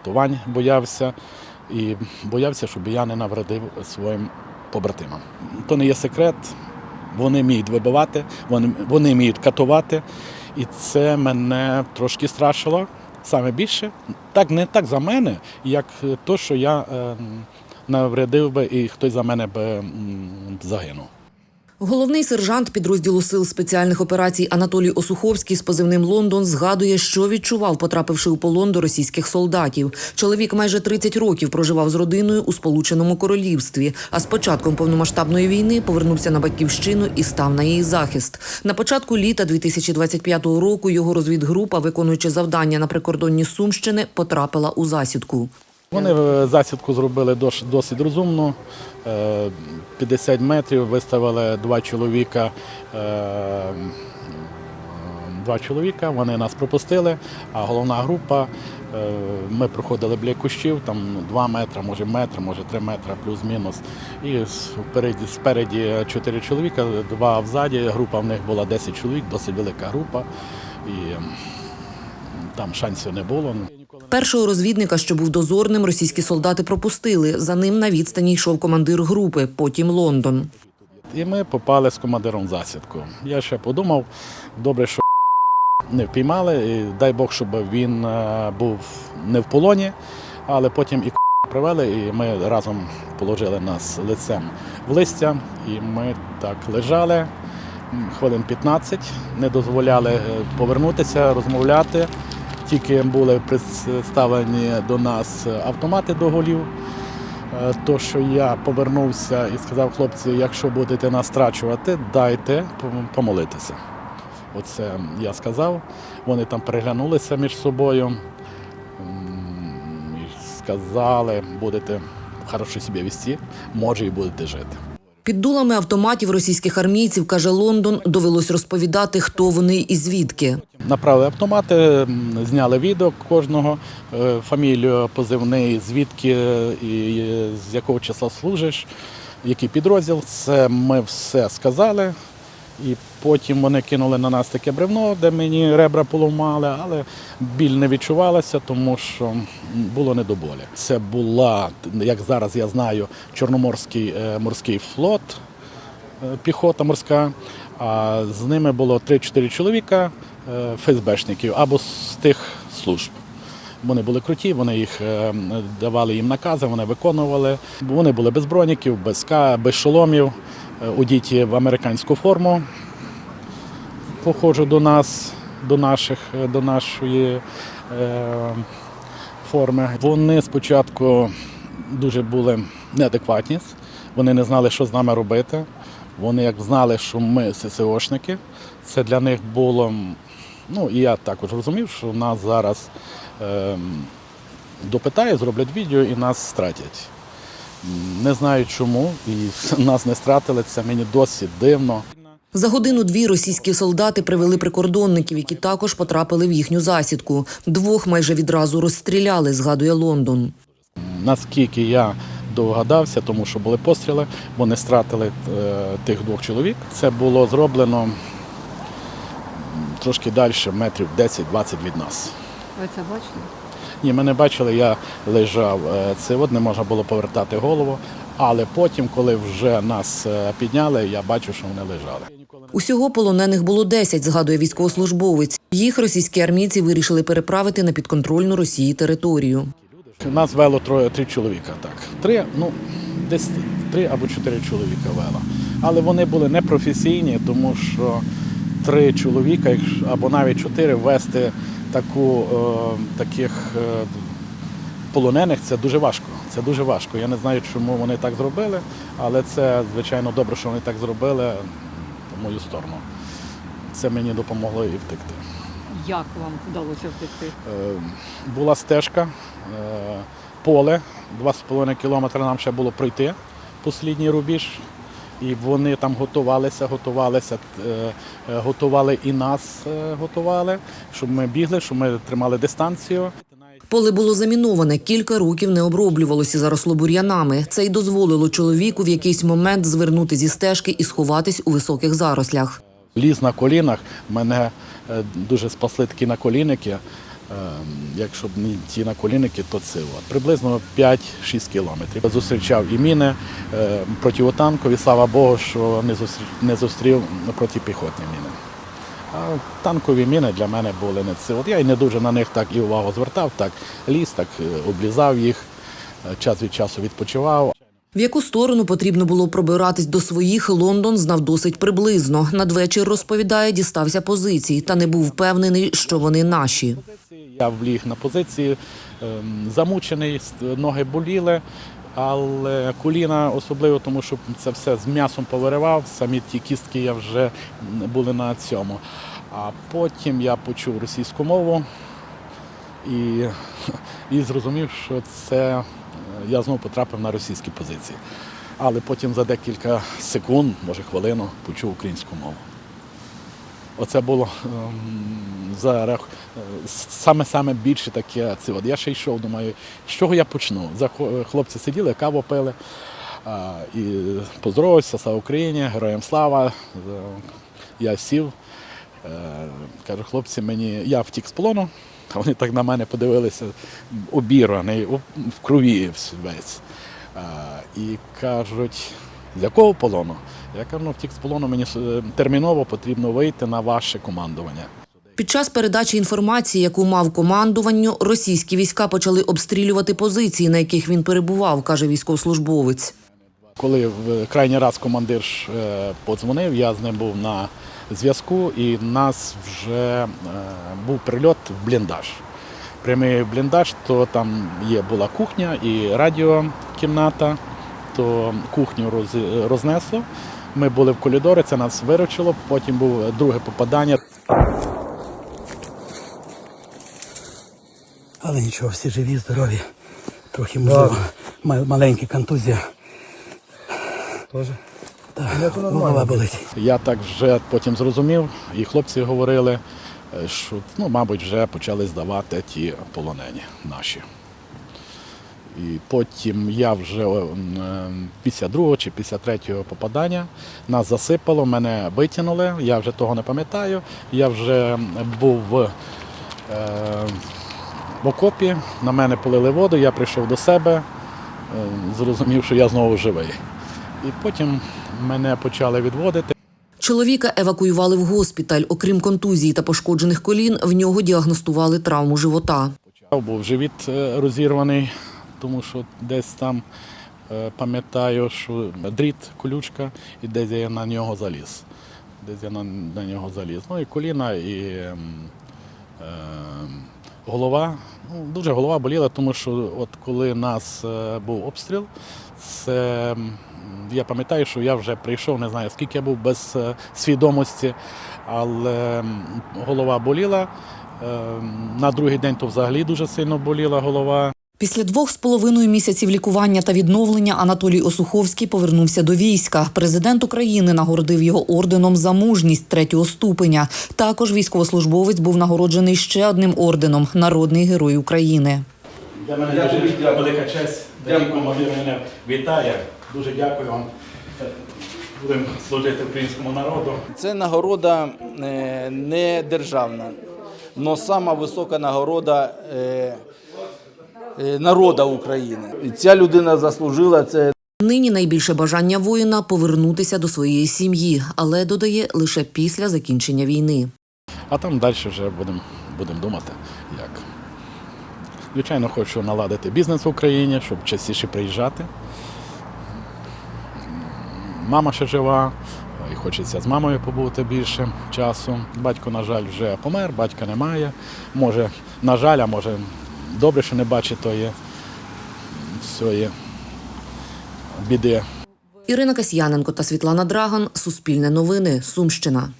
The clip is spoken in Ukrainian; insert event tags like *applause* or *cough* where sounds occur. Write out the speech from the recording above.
катувань боявся і боявся, щоб я не навредив своїм побратимам. То не є секрет. Вони вміють вибивати, вони, вони вміють катувати, і це мене трошки страшило саме більше. Так не так за мене, як то, що я е, навредив би і хтось за мене би загинув. Головний сержант підрозділу сил спеціальних операцій Анатолій Осуховський з позивним Лондон згадує, що відчував, потрапивши у полон до російських солдатів. Чоловік майже 30 років проживав з родиною у Сполученому Королівстві. А з початком повномасштабної війни повернувся на батьківщину і став на її захист. На початку літа 2025 року його розвідгрупа, виконуючи завдання на прикордонні Сумщини, потрапила у засідку. Вони е, засідку зробили досить розумно. Е, 50 метрів виставили два чоловіка. е, Два чоловіка, вони нас пропустили, а головна група, е, ми проходили біля кущів, там ну, 2 метри, може метр, може 3 метри, плюс-мінус. І спереді, спереді 4 чоловіка, два взаді. Група в них була 10 чоловік, досить велика група. І там шансів не було. Першого розвідника, що був дозорним, російські солдати пропустили. За ним на відстані йшов командир групи, потім Лондон. І ми попали з командиром засідку. Я ще подумав, добре, що не впіймали, і дай Бог, щоб він е, був не в полоні, але потім і привели, і ми разом положили нас лицем в листя, і ми так лежали хвилин 15, не дозволяли е, повернутися, розмовляти. Тільки були представлені до нас автомати до голів. Е, То, що я повернувся і сказав хлопці, якщо будете нас страчувати, дайте помолитися. Оце я сказав. Вони там переглянулися між собою і сказали, будете хорошо себе вести, може і будете жити. Під дулами автоматів російських армійців, каже Лондон, довелось розповідати, хто вони і звідки. Направили автомати, зняли відео кожного, е, фамілію, позивний, звідки і з якого числа служиш, який підрозділ. Це ми все сказали. І потім вони кинули на нас таке бревно, де мені ребра поламали, але біль не відчувалася, тому що було не до болі. Це була, як зараз я знаю, Чорноморський е, морський флот, е, піхота морська. А з ними було 3-4 чоловіка ФСБшників або з тих служб. Вони були круті, вони їх е, давали їм накази, вони виконували. Вони були без броніків, без ка, без шоломів, е, одіті в американську форму. Похожу до нас, до наших, е, до нашої е, форми. Вони спочатку дуже були неадекватні, вони не знали, що з нами робити. Вони як знали, що ми ССОшники, це для них було. Ну і я також розумів, що нас зараз е, допитають, зроблять відео і нас стратять. Не знаю чому, і *laughs* нас не стратили, це мені досить дивно. За годину-дві російські солдати привели прикордонників, які також потрапили в їхню засідку. Двох майже відразу розстріляли, згадує Лондон. Наскільки я догадався, тому що були постріли, вони стратили е, тих двох чоловік. Це було зроблено трошки далі, метрів 10-20 від нас. Ви це бачили? Ні, ми не бачили, я лежав. е, Це от не можна було повертати голову. Але потім, коли вже нас е, підняли, я бачу, що вони лежали. Усього полонених було 10, згадує військовослужбовець. Їх російські армійці вирішили переправити на підконтрольну Росії територію. Нас вело троє три чоловіка. Так, три, ну десь три або чотири чоловіка вело. Але вони були непрофесійні, тому що три чоловіка, або навіть чотири вести таку е, таких е, полонених це дуже важко. Це дуже важко. Я не знаю, чому вони так зробили, але це звичайно добре, що вони так зробили в мою сторону. Це мені допомогло і втекти. Як вам вдалося втекти? Е, була стежка, поле, 2,5 кілометри нам ще було пройти, послідній рубіж. І вони там готувалися, готувалися, е, е, готували і нас е, готували, щоб ми бігли, щоб ми тримали дистанцію. Поле було заміноване, кілька років не оброблювалося заросло бур'янами. Це й дозволило чоловіку в якийсь момент звернути зі стежки і сховатись у високих зарослях. Ліз на колінах, мене дуже спасли такі наколінники. Якщо б не ті наколінники, то це от. приблизно 5-6 кілометрів. Зустрічав і міни е, противотанкові, слава Богу, що не зустрів, не зустрів протипіхотні міни. А танкові міни для мене були не це. От я і не дуже на них так і увагу звертав, так ліз, так е, облізав їх, е, час від часу відпочивав. В яку сторону потрібно було пробиратись до своїх, Лондон знав досить приблизно. Надвечір розповідає, дістався позицій та не був впевнений, що вони наші. Я вліг на позиції, ем, замучений, ноги боліли, але коліна особливо, тому що це все з м'ясом повиривав, самі ті кістки я вже були на цьому. А потім я почув російську мову і, *laughs* і зрозумів, що це е, я знову потрапив на російські позиції. Але потім за декілька секунд, може хвилину, почув українську мову. Оце було ем, за саме саме більше таке. Це от я ще йшов, думаю, з чого я почну? За хлопці сиділи, каву пили. І поздоровався, слава Україні, героям слава. Я сів. Е, кажу, хлопці, мені я втік з полону, а вони так на мене подивилися, обірваний, в крові весь. І кажуть, з якого полону? Я кажу, ну втік з полону, мені е, терміново потрібно вийти на ваше командування. Під час передачі інформації, яку мав командуванню, російські війська почали обстрілювати позиції, на яких він перебував, каже військовослужбовець. Коли в крайній раз командир е, подзвонив, я з ним був на зв'язку, і в нас вже е, був прильот в бліндаж. Прямий бліндаж, то там є була кухня і радіокімната, то кухню роз- рознесло. Ми були в коридорі, це нас виручило. Потім був друге попадання. Але нічого, всі живі, здорові. Трохи можливо, ма- маленька контузія. Тоже? Так, голова болить. Я так вже потім зрозумів, і хлопці говорили, е, що ну, мабуть, вже почали здавати ті полонені наші. І потім я вже е, після другого чи після третього попадання нас засипало, мене витягнули, я вже того не пам'ятаю. Я вже був в, е, в окопі, на мене полили воду, я прийшов до себе, е, зрозумів, що я знову живий. І потім мене почали відводити. Чоловіка евакуювали в госпіталь. Окрім контузії та пошкоджених колін, в нього діагностували травму живота. Почав Був живіт е, розірваний, тому що десь там е, пам'ятаю, що дріт, колючка, і десь я на нього заліз. Десь я на, на нього заліз. Ну і коліна, і ем, е, голова. Ну, дуже голова боліла, тому що от коли нас е, був обстріл, це я пам'ятаю, що я вже прийшов, не знаю скільки я був без е, свідомості, але голова боліла. Ем, На другий день то взагалі дуже сильно боліла голова. Після двох з половиною місяців лікування та відновлення Анатолій Осуховський повернувся до війська. Президент України нагородив його орденом за мужність третього ступеня. Також військовослужбовець був нагороджений ще одним орденом Народний герой України. Для мене дуже велика честь. Такий командир мене вітає. Дуже дякую вам. Будемо служити українському народу. Це нагорода е, не державна, але сама висока нагорода е, народа України. І Ця людина заслужила це Нині найбільше бажання воїна повернутися до своєї сім'ї, але додає лише після закінчення війни. А там далі вже будемо будем думати, як. Звичайно, хочу наладити бізнес в Україні, щоб частіше приїжджати. Мама ще жива, і хочеться з мамою побути більше часу. Батько, на жаль, вже помер, батька немає. Може, на жаль, а може, добре, що не бачить тої всієї біди. Ірина Касьяненко та Світлана Драган. Суспільне новини. Сумщина.